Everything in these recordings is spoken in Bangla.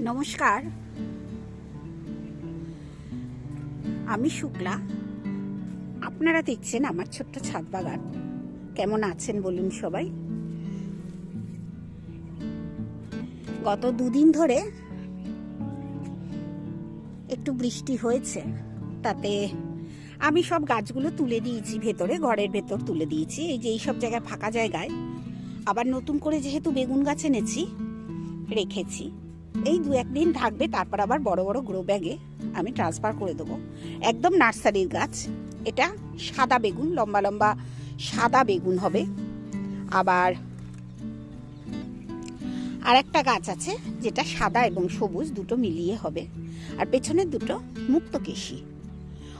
নমস্কার। আমি শুক্লা। আপনারা দেখছেন আমার ছোট্ট ছাদ বাগান। কেমন আছেন বলুন সবাই? গত দুদিন ধরে একটু বৃষ্টি হয়েছে। তাতে আমি সব গাছগুলো তুলে দিয়েছি ভেতরে, ঘরের ভেতর তুলে দিয়েছি। এই যে এইসব জায়গায় ফাঁকা জায়গায় আবার নতুন করে যেহেতু বেগুন গাছ এনেছি, রেখেছি। এই দু একদিন থাকবে, তারপর আবার বড় বড় গ্রো ব্যাগে আমি ট্রান্সফার করে দেবো। একদম নার্সারির গাছ, এটা সাদা বেগুন, লম্বা লম্বা সাদা বেগুন হবে। আবার আর একটা গাছ আছে, যেটা সাদা এবং সবুজ, দুটো মিলিয়ে হবে। আর পেছনের দুটো মুক্তকেশী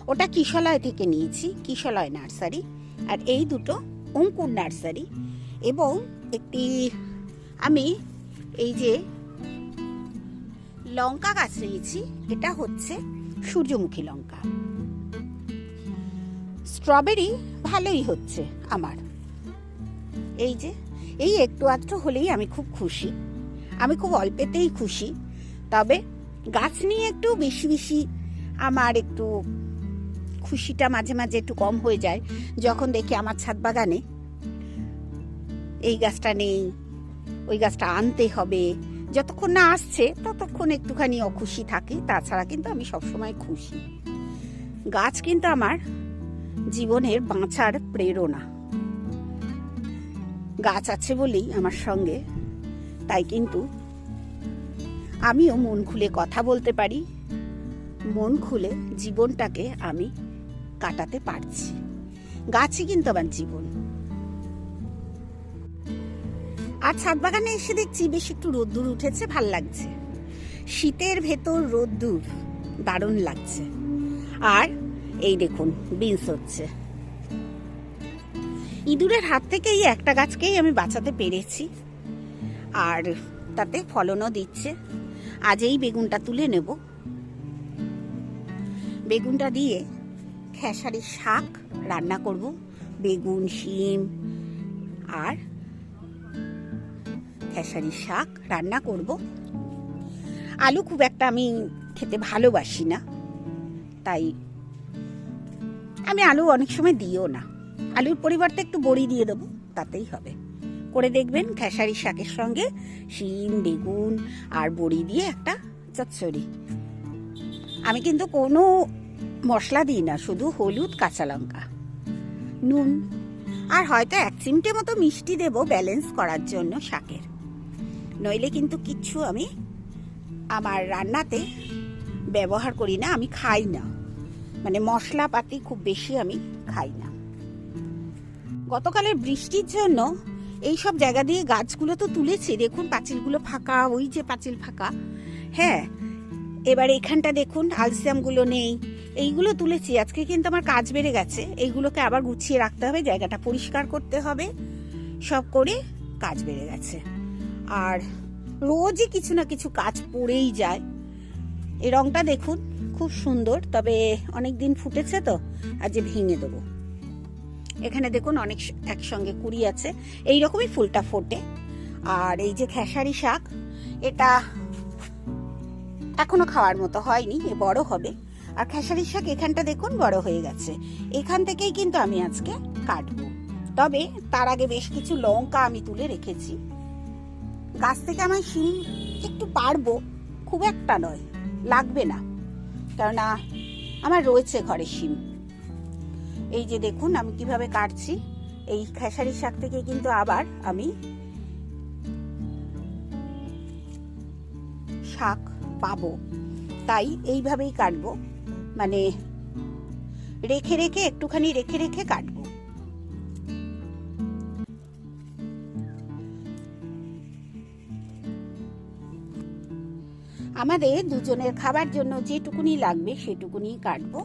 ওটা কিশলয় থেকে নিয়েছি, কিশলয় নার্সারি। আর এই দুটো অঙ্কুর নার্সারি। এবং একটি আমি এই যে লঙ্কা গাছ নিয়েছি, এটা হচ্ছে সূর্যমুখী লঙ্কা। স্ট্রবেরি ভালোই হচ্ছে আমার। এই যে, এই একটু আধটু হলেই আমি খুব খুশি। আমি খুব অল্পেতেই খুশি। তবে গাছ নিয়ে একটু বেশি বেশি আমার একটু খুশিটা মাঝে মাঝে একটু কম হয়ে যায়। যখন দেখি আমার ছাদ বাগানে এই গাছটা নেই, ওই গাছটা আনতে হবে যতক্ষণ না আসছে, ততক্ষণ একটুখানি অখুশি থাকি। তাছাড়া কিন্তু আমি সবসময় খুশি। গাছ কিন্তু আমার জীবনের বাঁচার প্রেরণা। গাছ আছে বলেই আমার সঙ্গে। তাই কিন্তু আমিও মন খুলে কথা বলতে পারি। মন খুলে জীবনটাকে আমি কাটাতে পারছি। গাছই কিন্তু আমার জীবন। আর ছাদ বাগানে এসে দেখছি বেশ একটু রোদ্দুর উঠেছে, ভালো লাগছে। শীতের ভেতর রোদ্দুর দারুণ লাগছে। আর এই দেখুন বিনস হচ্ছে। ইঁদুরের হাত থেকে এই একটা গাছকেই আমি বাঁচাতে পেরেছি। আর তাতে ফলনও দিচ্ছে। আজ এই বেগুনটা তুলে নেব। বেগুনটা দিয়ে খেসারির শাক রান্না করব, বেগুন, শিম আর খেসারি শাক রান্না করব। আলু খুব একটা আমি খেতে ভালোবাসি না, তাই আমি আলু অনেক সময় দিও না। আলুর পরিবর্তে একটু বড়ি দিয়ে দেবো, তাতেই হবে। করে দেখবেন খেসারি শাকের সঙ্গে শিম, বেগুন আর বড়ি দিয়ে একটা চচ্চড়ি। আমি কিন্তু কোনো মশলা দিই না, শুধু হলুদ, কাঁচা লঙ্কা, নুন আর হয়তো এক চিমটে মতো মিষ্টি দেব ব্যালেন্স করার জন্য শাকের। নইলে কিন্তু কিচ্ছু আমি আমার রান্নাতে ব্যবহার করি না, আমি খাই না। মানে মশলাপাতি খুব বেশি আমি খাই না। গতকালের বৃষ্টির জন্য এই সব জায়গা দিয়ে গাছগুলো তো তুলেছি, দেখুন পাঁচিলগুলো ফাঁকা, ওই যে পাঁচিল ফাঁকা। হ্যাঁ এবার এখানটা দেখুন, আলসিয়ামগুলো নেই, এইগুলো তুলেছি। আজকে কিন্তু আমার কাজ বেড়ে গেছে, এইগুলোকে আবার গুছিয়ে রাখতে হবে, জায়গাটা পরিষ্কার করতে হবে, সব করে কাজ বেড়ে গেছে। আর রোজই কিছু না কিছু কাজ পড়েই যায়। এই রংটা দেখুন, খুব সুন্দর, তবে অনেক দিন ফুটেছে তো, আজ ভেঙে দেবো। এখানে দেখুন অনেক একসঙ্গে কুড়ি আছে, এই রকমই ফুলটা ফোটে। আর এই যে খেসারি শাক, এটা এখনও খাওয়ার মতো হয়নি, এ বড় হবে। আর খেসারি শাক এখানটা দেখুন বড় হয়ে গেছে, এখান থেকেই কিন্তু আমি আজকে কাটবো। তবে তার আগে বেশ কিছু লঙ্কা আমি তুলে রেখেছি। গাছ থেকে আমার শিম একটু পারব, খুব একটা নয়, লাগবে না। কেননা আমার রয়েছে ঘরে শিম। এই যে দেখুন, আমি কীভাবে কাটছি। এই খেসারি শাক থেকে কিন্তু আবার আমি শাক পাবো। তাই এইভাবেই কাটবো। মানে রেখে রেখে, একটুখানি রেখে রেখে কাটবো। আমাদের দুজনের খাবার জন্য যেটুকুনি লাগবে সেটুকুনি কাটবো।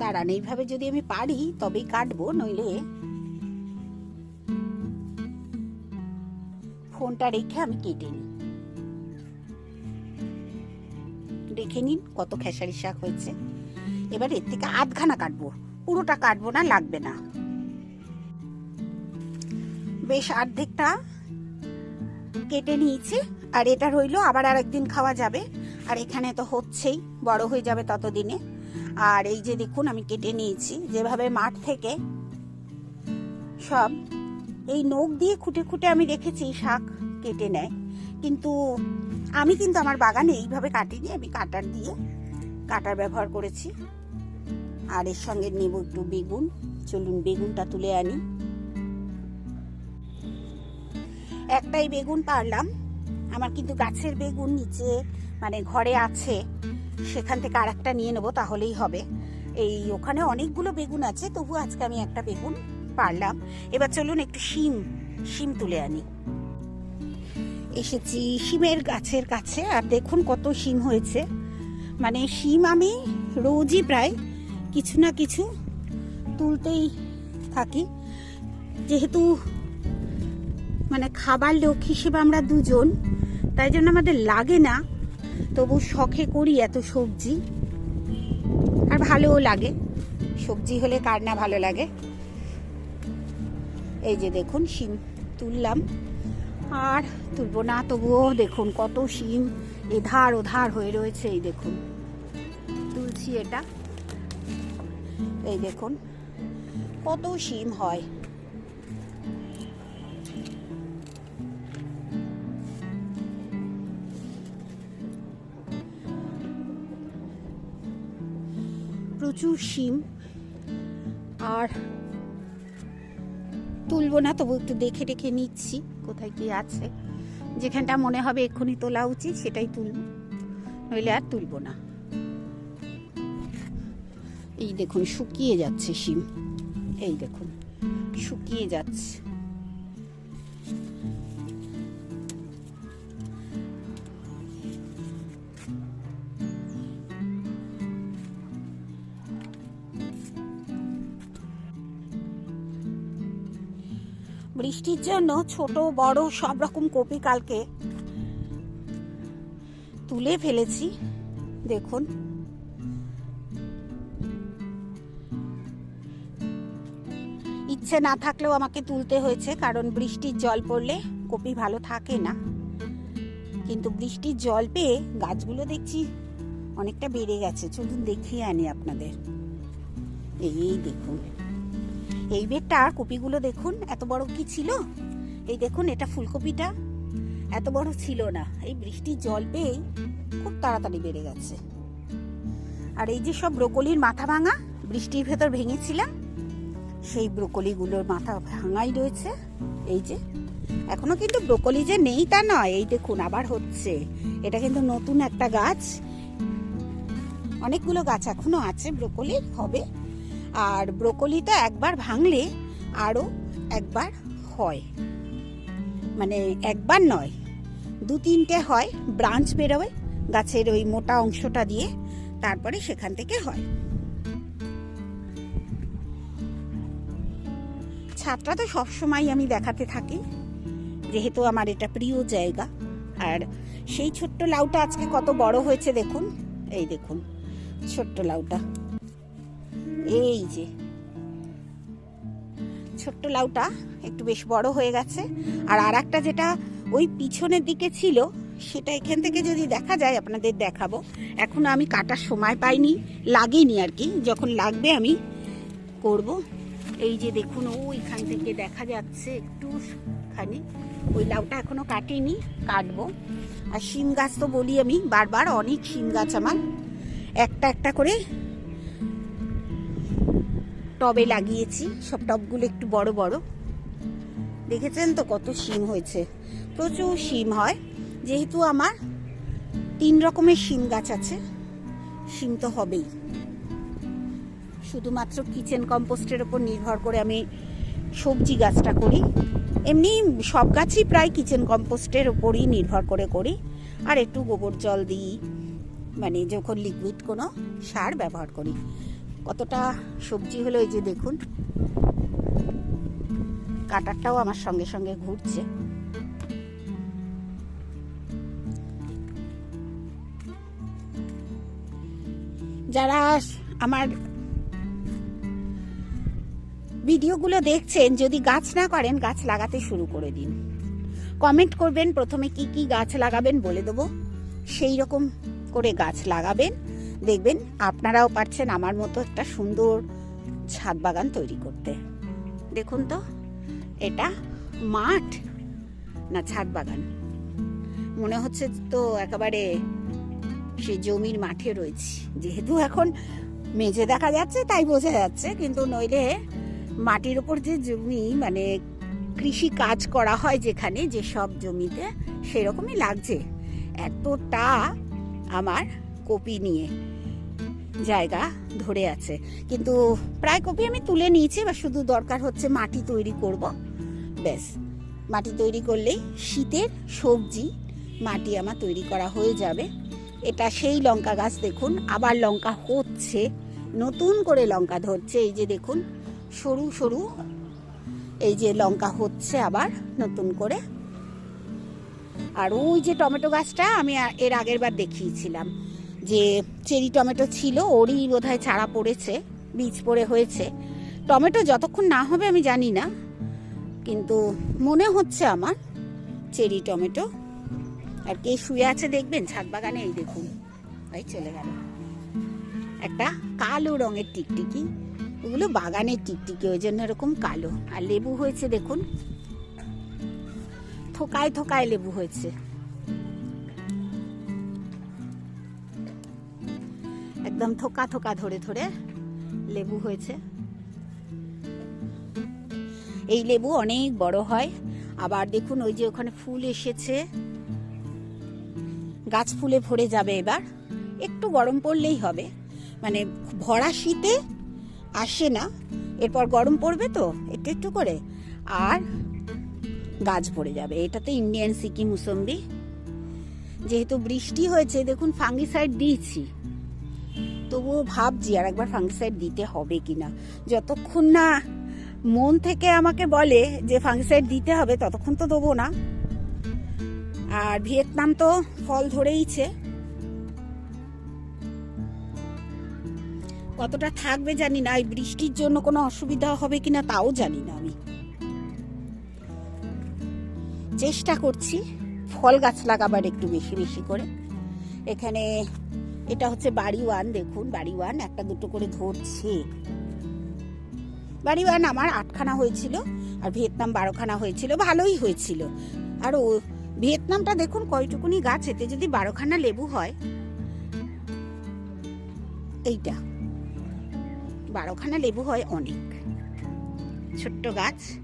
দাঁড়ান, এইভাবে যদি আমি পারি তবেই কাটবো, নইলে ফোনটা রেখে আমি কেটে নিই। দেখে নিন কত খেসারি শাক হয়েছে। এবার এর থেকে আধখানা কাটবো। পুরোটা কাটবো না, লাগবে না। বেশ অর্ধেকটা কেটে নিয়েছি। আর এটা রইল, আবার আর একদিন খাওয়া যাবে। আর এখানে তো হচ্ছেই, বড় হয়ে যাবে ততদিনে। আর এই যে দেখুন, আমি কেটে নিয়েছি। যেভাবে মাঠ থেকে সব এই নখ দিয়ে খুঁটে খুঁটে আমি দেখেছি শাক কেটে নেয়। কিন্তু আমি কিন্তু আমার বাগানে এইভাবে কাটিনি, আমি কাটার দিয়ে কাটার ব্যবহার করেছি। আর এর সঙ্গে নেব একটু বেগুন। চলুন বেগুনটা তুলে আনি। একটাই বেগুন পারলাম। আমার কিন্তু গাছের বেগুন নিচে মানে ঘরে আছে। সেখান থেকে আর একটা নিয়ে নেব, তাহলেই হবে। এই ওখানে অনেকগুলো বেগুন আছে, তবু আজকে আমি একটা বেগুন পারলাম। এবার চলুন একটু শিম শিম তুলে আনি। এসেছি শিমের গাছের কাছে, আর দেখুন কত শিম হয়েছে। মানে শিম আমি রোজই প্রায় কিছু না কিছু তুলতেই থাকি। যেহেতু মানে খাবার লোক হিসেবে আমরা দুজন, তাই জন্য আমাদের লাগে না। তবু শখে করি এত সবজি। আর ভালোও লাগে। সবজি হলে কার না ভালো লাগে? এই যে দেখুন শিম তুললাম। আর তুলবো না, তবুও দেখুন কত শিম এধার ওধার হয়ে রয়েছে, এই দেখুন। তুলছি এটা। এই দেখুন কত শিম হয়। প্রচুর শিম। আর তুলবো না, তবু একটু দেখে রেখে নিচ্ছি কোথায় কি আছে। যেখানটা মনে হবে এক্ষুনি তোলা উচিত, সেটাই তুলব। নইলে আর তুলবো না। এই দেখুন, শুকিয়ে যাচ্ছে শিম। এই দেখুন, শুকিয়ে যাচ্ছে। বৃষ্টির জন্য ছোট, বড়, সব রকম কপি কালকে তুলে ফেলেছি। দেখুন। ইচ্ছে না থাকলেও আমাকে তুলতে হয়েছে, কারণ বৃষ্টির জল পড়লে কপি ভালো থাকে না। কিন্তু বৃষ্টির জল পেয়ে গাছগুলো দেখছি অনেকটা বেড়ে গেছে। চলুন দেখিয়ে আনি আপনাদের। এই দেখুন। এই বেডটা কপিগুলো দেখুন, এত বড় কি ছিল? এই দেখুন, এটা ফুলকপিটা। এত বড় ছিল না। এই বৃষ্টির জল পেয়েই খুব তাড়াতাড়ি বেড়ে গেছে। আর এই যে সব ব্রোকলির মাথা ভাঙা, বৃষ্টির ভেতর ভেঙেছিলাম, সেই ব্রোকলিগুলোর মাথা ভাঙাই রয়েছে। এই যে, এখনও কিন্তু ব্রোকলি যে নেই তা নয়। এই দেখুন, আবার হচ্ছে। এটা কিন্তু নতুন একটা গাছ। অনেকগুলো গাছ এখনও আছে ব্রোকলির, হবে। আর ব্রোকলিটা একবার ভাঙলে আরও একবার হয়। মানে একবার নয়, দু তিনটে হয়, ব্রাঞ্চ বেরোয় গাছের ওই মোটা অংশটা দিয়ে তারপরে সেখান থেকে হয়। ছাদটা তো সবসময় আমি দেখাতে থাকি, যেহেতু আমার এটা প্রিয় জায়গা। আর সেই ছোট্ট লাউটা আজকে কত বড় হয়েছে দেখুন, এই দেখুন, ছোট্ট লাউটা। এই যে। ছোট্ট লাউটা একটু বেশ বড় হয়ে গেছে। আর আর একটা যেটা ওই পিছনের দিকে ছিল, সেটা এখান থেকে যদি দেখা যায়, আপনাদের দেখাবো। এখন আমি কাটার সময় পাইনি, লাগেনি আর কি। যখন লাগবে আমি করব। এই যে দেখুন, ও এখান থেকে দেখা যাচ্ছে একটু খানি ওই লাউটা এখনও কাটিনি, কাটবো। আর শিম গাছ তো বলি আমি বারবার, অনেক শিম গাছ আমার। একটা একটা করে টবে লাগিয়েছি। সব টবগুলো একটু বড় বড়। দেখেছেন তো কত শিম হয়েছে? প্রচুর শিম হয়। যেহেতু আমার তিন রকমের শিম গাছ আছে, শিম তো হবেই। শুধুমাত্র কিচেন কম্পোস্টের ওপর নির্ভর করে আমি সবজি গাছটা করি। এমনি সব গাছই প্রায় কিচেন কম্পোস্টের ওপরই নির্ভর করে করি। আর একটু গোবর জল দিই মানে যখন লিকুইড কোনো সার ব্যবহার করি। কতটা সবজি হলো এই যে দেখুন। কাটারটাও আমার সঙ্গে সঙ্গে ঘুরছে। যারা আমার ভিডিওগুলো দেখছেন, যদি গাছ না করেন, গাছ লাগাতে শুরু করে দিন। কমেন্ট করবেন, প্রথমে কি কি গাছ লাগাবেন বলে দেবো। সেই রকম করে গাছ লাগাবেন। দেখবেন আপনারাও পারছেন আমার মতো একটা সুন্দর ছাদ বাগান তৈরি করতে। দেখুন তো, এটা মাঠ, না ছাদ বাগান। মনে হচ্ছে তো একেবারে সে জমির মাঠে রয়েছি। যেহেতু এখন মেঝে দেখা যাচ্ছে, তাই বোঝা যাচ্ছে, কিন্তু নইলে মাটির ওপর যে জমি মানে কৃষি কাজ করা হয় যেখানে যে সব জমিতে সেরকমই লাগছে। এতটা আমার কপি নিয়ে। জায়গা ধরে আছে। কিন্তু প্রায় কপি আমি তুলে নিয়েছি বা শুধু দরকার হচ্ছে মাটি তৈরি করব। ব্যাস, মাটি তৈরি করলেই শীতের সবজি, মাটি আমার তৈরি করা হয়ে যাবে। এটা সেই লঙ্কা গাছ দেখুন, আবার লঙ্কা হচ্ছে, নতুন করে লঙ্কা ধরছে। এই যে দেখুন, সরু সরু, এই যে লঙ্কা হচ্ছে আবার নতুন করে। আর ওই যে টমেটো গাছটা আমি এর আগের বার দেখিয়েছিলাম। যে চেরি টমেটো ছিল, ওরই বোধহয় চারা পড়েছে, বীজ পড়ে হয়েছে। টমেটো যতক্ষণ না হবে আমি জানি না, কিন্তু মনে হচ্ছে আমার চেরি টমেটো। আর কে শুয়ে আছে দেখবেন, ছাদ বাগানে এই দেখুন, এই চলে গেল। একটা কালো রঙের টিকটিকি, ওগুলো বাগানের টিকটিকি, ওই জন্য এরকম কালো। আর লেবু হয়েছে দেখুন, থোকায় থোকায় লেবু হয়েছে। একদম থোকা থোকা ধরে ধরে লেবু হয়েছে। এই লেবু অনেক বড় হয়। আবার দেখুন ওই যে ওখানে ফুল এসেছে। গাছ ফুলে ভরে যাবে এবার। একটু গরম পড়লেই হবে। মানে ভরা শীতে আসে না। এরপর গরম পড়বে তো একটু একটু করে। আর গাছ ভরে যাবে। এটা তো ইন্ডিয়ান সিকি মুসম্বি। যেহেতু বৃষ্টি হয়েছে, দেখুন ফাঙ্গিসাইড দিয়েছি। তবুও ভাবছি আর একবার ফাঙ্গিসাইড দিতে হবে কিনা। যতক্ষণ না মন থেকে আমাকে বলে যে ফাঙ্গিসাইড দিতে হবে, ততক্ষণ তো দেবো না। আর ভিয়েতনাম তো ফল ধরেইছে কতটা থাকবে জানি না, এই বৃষ্টির জন্য কোনো অসুবিধা হবে কিনা তাও জানি না আমি। চেষ্টা করছি ফল গাছ লাগাবার একটু বেশি বেশি করে। এখানে এটা হচ্ছে বাড়ি ওয়ান, দেখুন। বাড়ি ওয়ান, একটা দুটো করে ধরছে। বাড়ি ওয়ান আমার আটখানা হয়েছিল আর ভিয়েতনাম বারোখানা হয়েছিল, ভালোই হয়েছিল। আর ও ভিয়েতনামটা দেখুন কয়টুকুনি গাছ, এতে যদি বারোখানা লেবু হয়, এইটা। বারোখানা লেবু হয় অনেক। ছোট্ট গাছ।